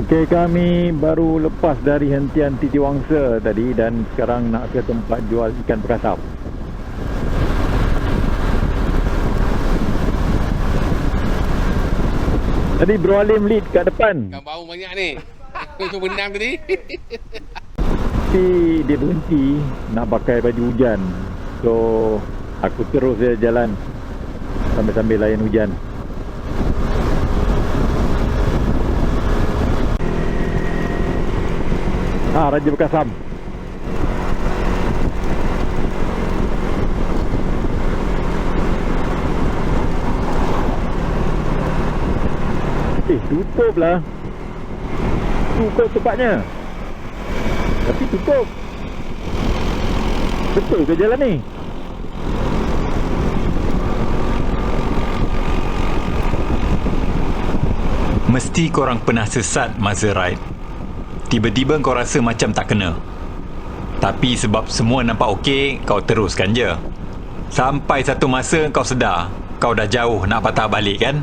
Okey, kami baru lepas dari hentian Titi Wangsa tadi dan sekarang nak ke tempat jual ikan perkasam. Tadi Bro Alim lead kat depan. Kan bau banyak ni. Itu benam tadi. Tapi dia berhenti nak pakai baju hujan. So, aku terus dia jalan sambil-sambil layan hujan. Ah, Raja Bekasam. Eh, tutup lah. Tutup tempatnya. Tapi tutup. Betul ke jalan ni? Mesti korang pernah sesat masa ride. Tiba-tiba kau rasa macam tak kena. Tapi sebab semua nampak okey, kau teruskan je. Sampai satu masa kau sedar, kau dah jauh nak patah balik kan?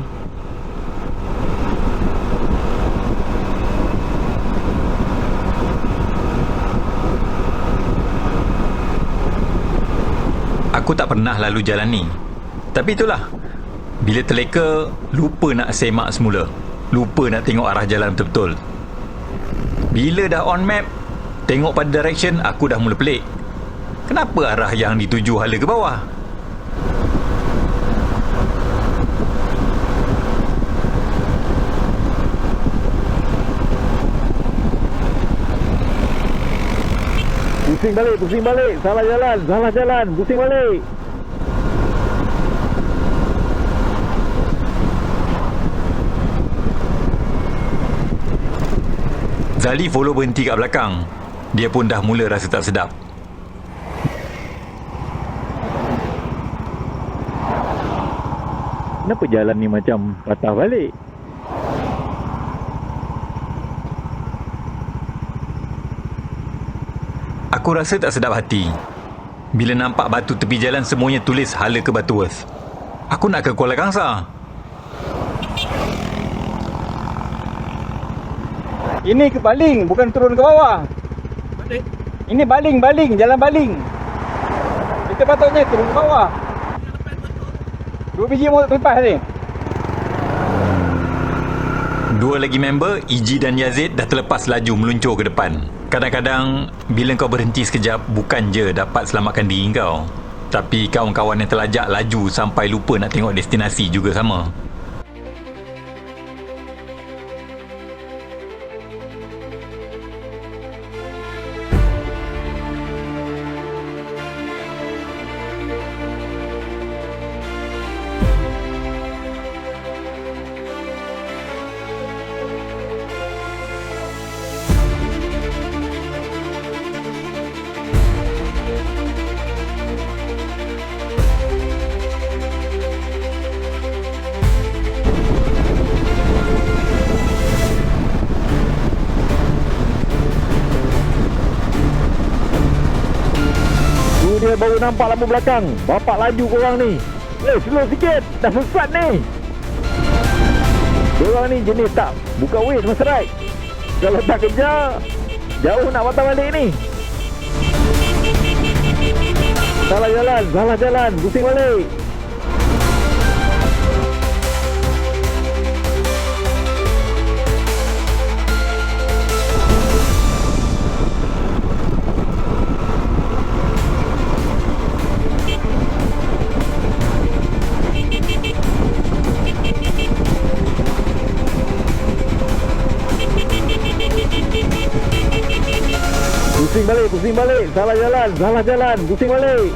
Aku tak pernah lalu jalan ni. Tapi itulah. Bila terleka, lupa nak semak semula. Lupa nak tengok arah jalan betul-betul. Bila dah on map, tengok pada direction, aku dah mula pelik. Kenapa arah yang dituju hala ke bawah? Pusing balik, pusing balik. Salah jalan, salah jalan. Pusing balik. Zali follow berhenti kat belakang. Dia pun dah mula rasa tak sedap. Kenapa jalan ni macam patah balik? Aku rasa tak sedap hati. Bila nampak batu tepi jalan semuanya tulis hala ke Batuworth. Aku nak ke Kuala Kangsar. Ini ke baling, bukan turun ke bawah. Balik. Ini baling, baling, jalan baling. Kita patutnya turun ke bawah. Dua biji motor terlepas ni. Dua lagi member, Iji dan Yazid dah terlepas laju meluncur ke depan. Kadang-kadang, bila kau berhenti sekejap, bukan je dapat selamatkan diri kau. Tapi kawan-kawan yang terlajak laju sampai lupa nak tengok destinasi juga sama. Dia baru nampak lampu belakang. Bapak laju korang ni. Eh, slow sikit. Dah sesat ni. Korang ni jenis tak buka waist masa ride. Kalau tak kejar, jauh nak patah balik ni. Salah jalan, salah jalan. Pusing balik. Pusing balik, pusing balik. Salah jalan, salah jalan. Pusing balik.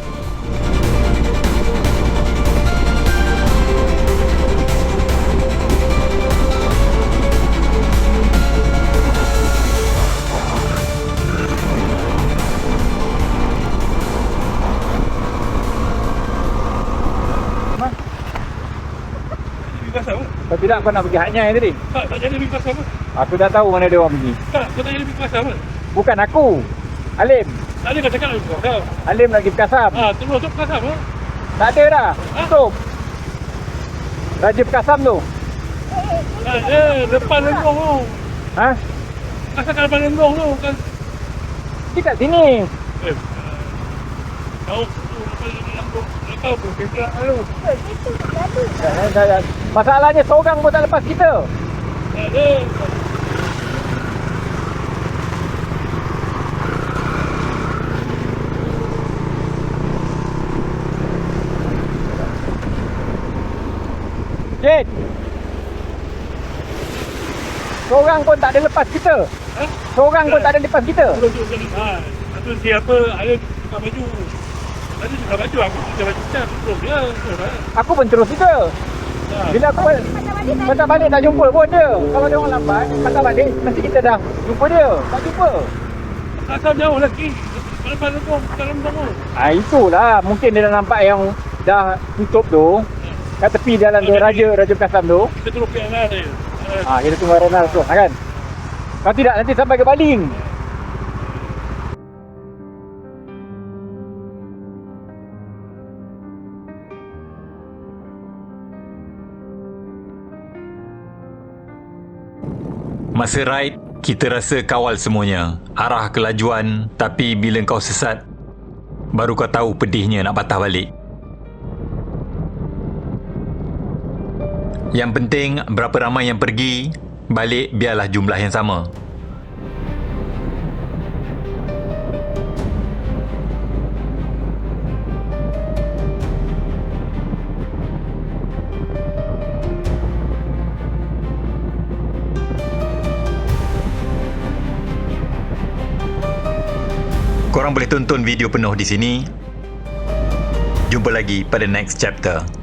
Kalau tidak kau nak pergi haknya tadi. Tak, tak jadi bebas apa? Aku dah tahu mana dia orang pergi. Tak, kau tak jadi bebas apa? Bukan aku. Alim. Tadi kau cakap nak bebas. Alim lagi Perkasam. Ah, terus masuk kelas apa? Tak ada dah. Tutup. Raja Perkasam tu. Tak ada, depan lengkong tu. Ha? Asal kalau balik dong tu kan. Dekat sini. Eh. Kau tu. Kau. Masalahnya seorang pun tak lepas kita. Tak ada. Cik. Seorang pun tak ada lepas kita. Ha? Seorang pun tak ada lepas kita. Ha. Lepas tu siapa ada tukar baju. Tadi tukar baju aku tukar baju macam terus dia. Aku pun terus kita. Ha. Bila aku balik, patah balik tak jumpa pun dia. Kalau dia orang lambat, patah balik nanti kita dah jumpa dia. Tak jumpa. Asal jauh lagi. Lepas lembong, bukan lembong tu. Ah itulah mungkin dia dah nampak yang dah tutup tu kat tepi jalan tu Raja Raja Kasam tu. Kita pergi arah dia. Ha. Ah kita tunggu Renal tu kan. Kalau tidak nanti sampai ke Baling. Masa ride, kita rasa kawal semuanya. Arah kelajuan, tapi bila kau sesat, baru kau tahu pedihnya nak patah balik. Yang penting, berapa ramai yang pergi, balik biarlah jumlah yang sama. Korang boleh tonton video penuh di sini. Jumpa lagi pada next chapter.